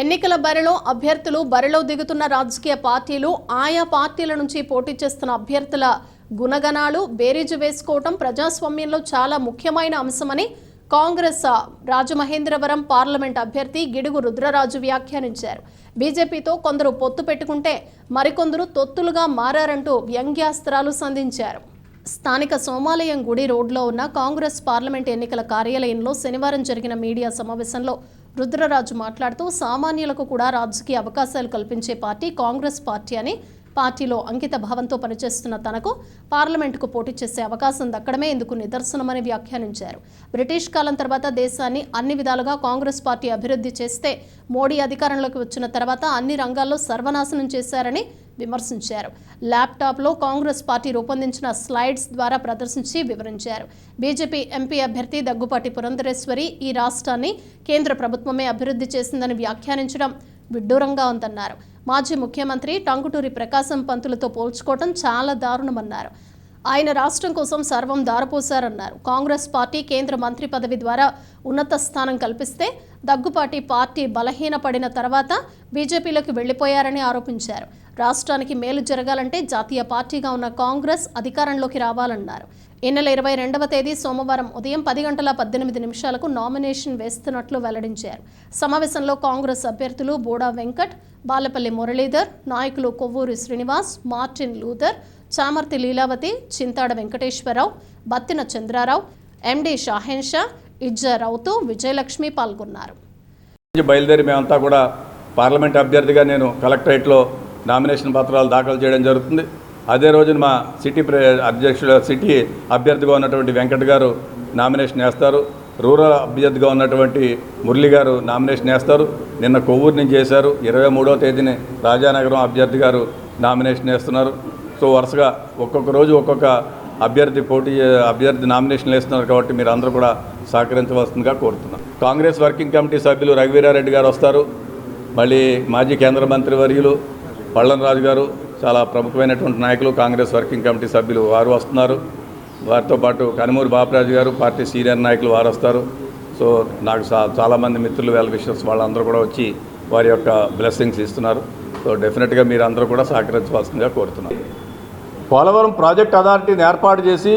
ఎన్నికల బరిలో అభ్యర్థులు బరిలో దిగుతున్న రాజకీయ పార్టీలు ఆయా పార్టీల నుంచి పోటీ చేస్తున్న అభ్యర్థుల గుణగణాలు బేరీజు వేసుకోవటం ప్రజాస్వామ్యంలో చాలా ముఖ్యమైన అంశమని కాంగ్రెస్ రాజమహేంద్రవరం పార్లమెంట్ అభ్యర్థి గిడుగు రుద్రరాజు వ్యాఖ్యానించారు. బీజేపీతో కొందరు పొత్తు పెట్టుకుంటే మరికొందరు తొత్తులుగా మారారంటూ వ్యంగ్యాస్త్రాలు సంధించారు. స్థానిక సోమాలయం గుడి రోడ్లో ఉన్న కాంగ్రెస్ పార్లమెంట్ ఎన్నికల కార్యాలయంలో శనివారం జరిగిన మీడియా సమావేశంలో రుద్రరాజు మాట్లాడుతూ సామాన్యులకు కూడా రాజకీయ అవకాశాలు కల్పించే పార్టీ కాంగ్రెస్ పార్టీ అని పార్టీలో అంకిత భావంతో పనిచేస్తున్న తనకు పార్లమెంటుకు పోటీ చేసే అవకాశం దక్కడమే ఇందుకు నిదర్శనమని వ్యాఖ్యానించారు. బ్రిటిష్ కాలం తర్వాత దేశాన్ని అన్ని విధాలుగా కాంగ్రెస్ పార్టీ అభివృద్ధి చేస్తే మోడీ అధికారంలోకి వచ్చిన తర్వాత అన్ని రంగాల్లో సర్వనాశనం చేశారని విమర్శించారు. ల్యాప్టాప్లో కాంగ్రెస్ పార్టీ రూపొందించిన స్లైడ్స్ ద్వారా ప్రదర్శించి వివరించారు. బీజేపీ ఎంపీ అభ్యర్థి దగ్గుపాటి పురంధరేశ్వరి ఈ రాష్ట్రాన్ని కేంద్ర ప్రభుత్వమే అభివృద్ధి చేసిందని వ్యాఖ్యానించడం విడ్డూరంగా ఉందన్నారు. మాజీ ముఖ్యమంత్రి టంగుటూరి ప్రకాశం పంతులతో పోల్చుకోవడం చాలా దారుణమన్నారు. ఆయన రాష్ట్రం కోసం సర్వం దారపోశారన్నారు. కాంగ్రెస్ పార్టీ కేంద్ర మంత్రి పదవి ద్వారా ఉన్నత స్థానం కల్పిస్తే దగ్గుపాటి పార్టీ బలహీనపడిన తర్వాత బీజేపీలోకి వెళ్ళిపోయారని ఆరోపించారు. రాష్ట్రానికి మేలు జరగాలంటే జాతీయ పార్టీగా ఉన్న కాంగ్రెస్ అధికారంలోకి రావాలన్నారు. ఈ నెల ఇరవై రెండవ తేదీ సోమవారం ఉదయం పది గంటల పద్దెనిమిది నిమిషాలకు నామినేషన్ వేస్తున్నట్లు వెల్లడించారు. సమావేశంలో కాంగ్రెస్ అభ్యర్థులు బోడా వెంకట్ బాలపల్లి మురళీధర్ నాయకులు Kovvuri Srinivas Martin Luther Chamarthi Leelavathi Chintada Venkateswararao Battina Chandrarao MD Shaheen Shah ఇజ్జా Routhu Vijayalakshmi పాల్గొన్నారు. బయలుదేరి మేమంతా కూడా పార్లమెంట్ అభ్యర్థిగా నేను కలెక్టరేట్లో నామినేషన్ పత్రాలు దాఖలు చేయడం జరుగుతుంది. అదే రోజున మా సిటీ అధ్యక్షుడు సిటీ అభ్యర్థిగా ఉన్నటువంటి వెంకట్ గారు నామినేషన్ వేస్తారు. రూరల్ అభ్యర్థిగా ఉన్నటువంటి మురళి గారు నామినేషన్ వేస్తారు. నిన్న కొవ్వూరు నుంచి చేశారు. ఇరవై మూడో తేదీని రాజానగరం అభ్యర్థి గారు నామినేషన్ వేస్తున్నారు. సో వరుసగా ఒక్కొక్క రోజు ఒక్కొక్క అభ్యర్థి పోటీ అభ్యర్థి నామినేషన్లు వేస్తున్నారు కాబట్టి మీరు అందరూ కూడా సహకరించవలసిందిగా కోరుతున్నాం. కాంగ్రెస్ వర్కింగ్ కమిటీ సభ్యులు రఘువీరారెడ్డి గారు వస్తారు. మళ్ళీ మాజీ కేంద్ర మంత్రి వర్యులు పళ్ళనరాజు గారు చాలా ప్రముఖమైనటువంటి నాయకులు కాంగ్రెస్ వర్కింగ్ కమిటీ సభ్యులు వారు వస్తున్నారు. వారితో పాటు కనుమూరి బాపరాజు గారు పార్టీ సీనియర్ నాయకులు వారు వస్తారు. సో నాకు చాలామంది మిత్రులు వెల్ విషర్స్ వాళ్ళందరూ కూడా వచ్చి వారి యొక్క బ్లెస్సింగ్స్ ఇస్తున్నారు. సో డెఫినెట్గా మీరు అందరూ కూడా సహకరించవలసిందిగా కోరుతున్నాను పోలవరం ప్రాజెక్ట్ అథారిటీని ఏర్పాటు చేసి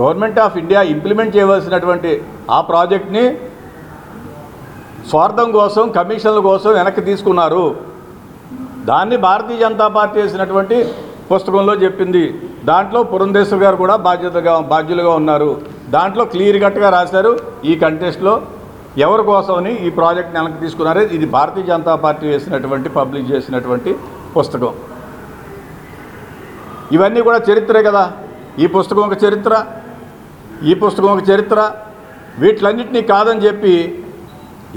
గవర్నమెంట్ ఆఫ్ ఇండియా ఇంప్లిమెంట్ చేయవలసినటువంటి ఆ ప్రాజెక్ట్ని స్వార్థం కోసం కమిషన్ల కోసం వెనక్కి తీసుకున్నారు. దాన్ని భారతీయ జనతా పార్టీ వేసినటువంటి పుస్తకంలో చెప్పింది. దాంట్లో పురంధేశ్వర్ గారు కూడా బాధ్యతగా బాధ్యులుగా ఉన్నారు. దాంట్లో క్లియర్ కట్గా రాశారు ఈ కంటెస్ట్లో ఎవరి కోసమని ఈ ప్రాజెక్ట్ని వెనక్కి తీసుకున్నారు. ఇది భారతీయ జనతా పార్టీ వేసినటువంటి పబ్లిష్ చేసినటువంటి పుస్తకం. ఇవన్నీ కూడా చరిత్రే కదా. ఈ పుస్తకం ఒక చరిత్ర ఈ పుస్తకం ఒక చరిత్ర. వీటిలన్నింటినీ కాదని చెప్పి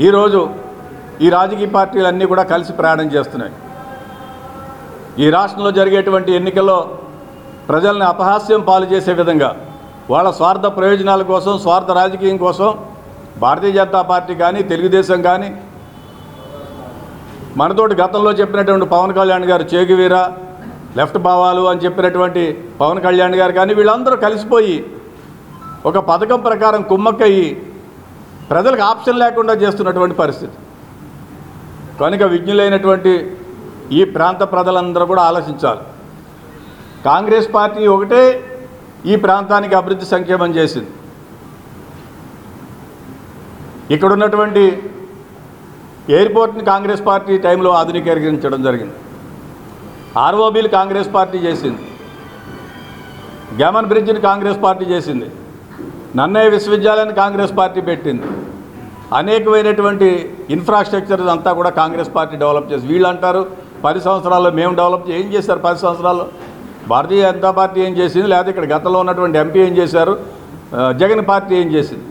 ఈరోజు ఈ రాజకీయ పార్టీలన్నీ కూడా కలిసి ప్రయాణం చేస్తున్నాయి. ఈ రాష్ట్రంలో జరిగేటువంటి ఎన్నికల్లో ప్రజల్ని అపహాస్యం పాలు చేసే విధంగా వాళ్ళ స్వార్థ ప్రయోజనాల కోసం స్వార్థ రాజకీయం కోసం భారతీయ జనతా పార్టీ కానీ తెలుగుదేశం కానీ మనతోటి గతంలో చెప్పినటువంటి పవన్ కళ్యాణ్ గారు చేగువీరా లెఫ్ట్ భావాలు అని చెప్పినటువంటి పవన్ కళ్యాణ్ గారు కానీ వీళ్ళందరూ కలిసిపోయి ఒక పథకం ప్రకారం కుమ్మక్కయ్యి ప్రజలకు ఆప్షన్ లేకుండా చేస్తున్నటువంటి పరిస్థితి. కనుక విజ్ఞులైనటువంటి ఈ ప్రాంత ప్రజలందరూ కూడా ఆలోచించాలి. కాంగ్రెస్ పార్టీ ఒకటే ఈ ప్రాంతానికి అభివృద్ధి సంక్షేమం చేసింది. ఇక్కడ ఉన్నటువంటి ఎయిర్పోర్ట్ని కాంగ్రెస్ పార్టీ టైంలో ఆధునీకరించడం జరిగింది. ఆర్ఓబీలు కాంగ్రెస్ పార్టీ చేసింది. గమన్ బ్రిడ్జిని కాంగ్రెస్ పార్టీ చేసింది. నన్నయ్య విశ్వవిద్యాలయాన్ని కాంగ్రెస్ పార్టీ పెట్టింది. అనేకమైనటువంటి ఇన్ఫ్రాస్ట్రక్చర్ అంతా కూడా కాంగ్రెస్ పార్టీ డెవలప్ చేసి వీళ్ళు అంటారు పది సంవత్సరాల్లో మేము డెవలప్ ఏం చేశారు పది సంవత్సరాల్లో? భారతీయ జనతా పార్టీ ఏం చేసింది? లేదా ఇక్కడ గతంలో ఉన్నటువంటి ఎంపీ ఏం చేశారు? జగన్ పార్టీ ఏం చేసింది?